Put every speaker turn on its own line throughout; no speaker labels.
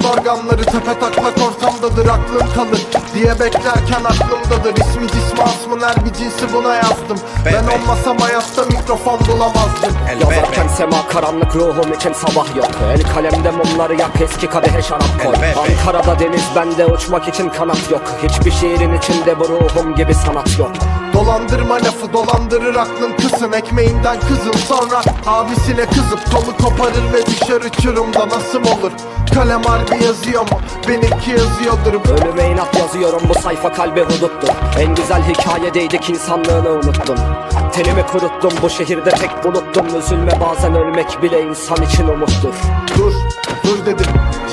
Planları tepe taklak ortamdadır aklım kalır Diye beklerken aklımdadır. İsmi cismi asmın her bir cinsi buna yazdım. Ben
Bebe.
olmasam hayatta mikrofon bulamazdım.
Yazarken sema karanlık ruhum için sabah yok. El kalemde mumları yak eski kadehe şarap koy.
Elbette.
Ankara'da deniz bende uçmak için kanat yok. Hiçbir şiirin içinde bu ruhum gibi sanat yok
Dolandırma lafı dolandırır aklın kısın. Ekmeğinden kızın sonra abisine kızıp Kolu koparır ve düşer uçurumda nasıl olur? Kalem harbi yazıyor mu? Benimki yazıyordur.
Ölüme inat yazıyorum bu sayfa kalbe huduttur. En güzel hikayedeydik insanlığını unuttun Tenimi kuruttum bu şehirde tek buluttum. Üzülme bazen ölmek bile insan için umuttur.
Dur, dur dedim.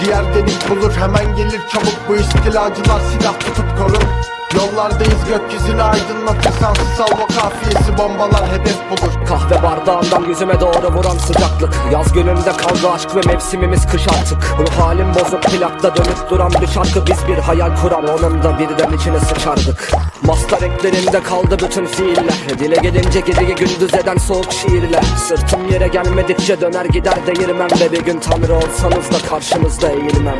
Ciğer delik bulur hemen gelir çabuk. Bu istilacılar silah tutup korun Yollardayız gökyüzünü aydınlatır. Sansız salvo kafiyesi bombalar hedef bulur
Kahve bardağından yüzüme doğru vuran sıcaklık. Yaz gününde kaldı aşk ve mevsimimiz kış artık. Ruh halim bozuk plakta dönüp duran bir şarkı. Biz bir hayal kuran onun da birden içine sıçardık. Masta renklerinde kaldı bütün fiiller. Dile gelince geceyi gündüz eden soğuk şiirler. Sırtım yere gelmedikçe döner gider değirmem Ve bir gün tanrı olsanız da karşınızda eğilmem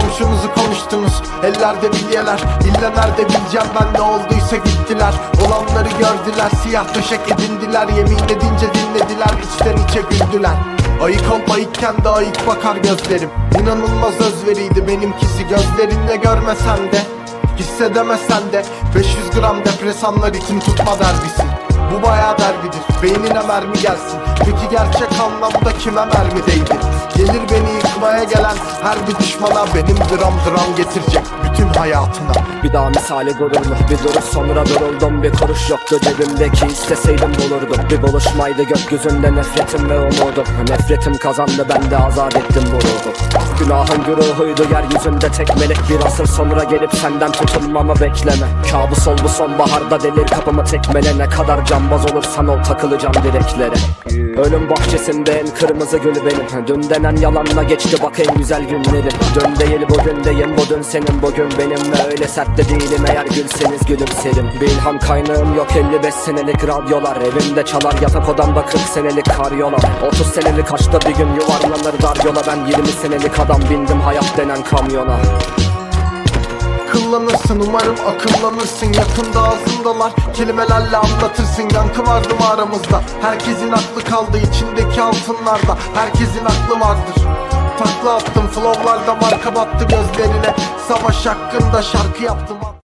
Komşunuzu konuştunuz ellerde bilyeler. İlla nerede bileceğim ben ne olduysa gittiler. Olanları gördüler siyah döşek edindiler. Yemin edince dinlediler içten içe güldüler. Ayık ol ayıkken de ayık bakar gözlerim. İnanılmaz özveriydi benimkisi gözlerinle görmesen de Hissedemesen de. 500 gram depresanlar için tutma derbisi Bu bayağı derbidir beynine mermi gelsin. Peki gerçek anlamda kime mermi değdi her bir düşmana Benim dram dram getirecek bütün hayatına.
Bir daha misali gururlu bir duruş sonra duruldum Bir kuruş yoktu cebimdeki isteseydim bulurdum. Bir buluşmaydı gökyüzünde nefretim ve umudum. Nefretim kazandı ben de azat ettim bu ruhu Günahın güruhuydu yeryüzünde tek melek Bir asır. Sonra gelip senden tutunmamı bekleme. Kabus ol bu sonbaharda delir kapımı tekmele. Ne kadar cambaz olursan ol takılacağım direklere. Ölüm bahçesinde en kırmızı gül benim. Dün denen yalanla geçti bak en güzel günlerim Dön değil bugündeyim bu dün senin bugün benim Ve öyle sert de değilim. Eğer gülseniz gülümserim. Bir ilham kaynağım yok 55 senelik radyolar. Evimde çalar yatak odamda 40 senelik karyola 30 senelik aşkta bir gün yuvarlanır dar yola. Ben 20 senelik adam bindim hayat denen kamyona.
Kıllanırsın umarım akıllanırsın. Yakında ağzındalar kelimelerle anlatırsın. Yankı vardı mı aramızda Herkesin aklı kaldı içindeki altınlarda. Herkesin aklı vardır Takla attım flowlarda marka battı gözlerine. Savaş hakkında şarkı yaptım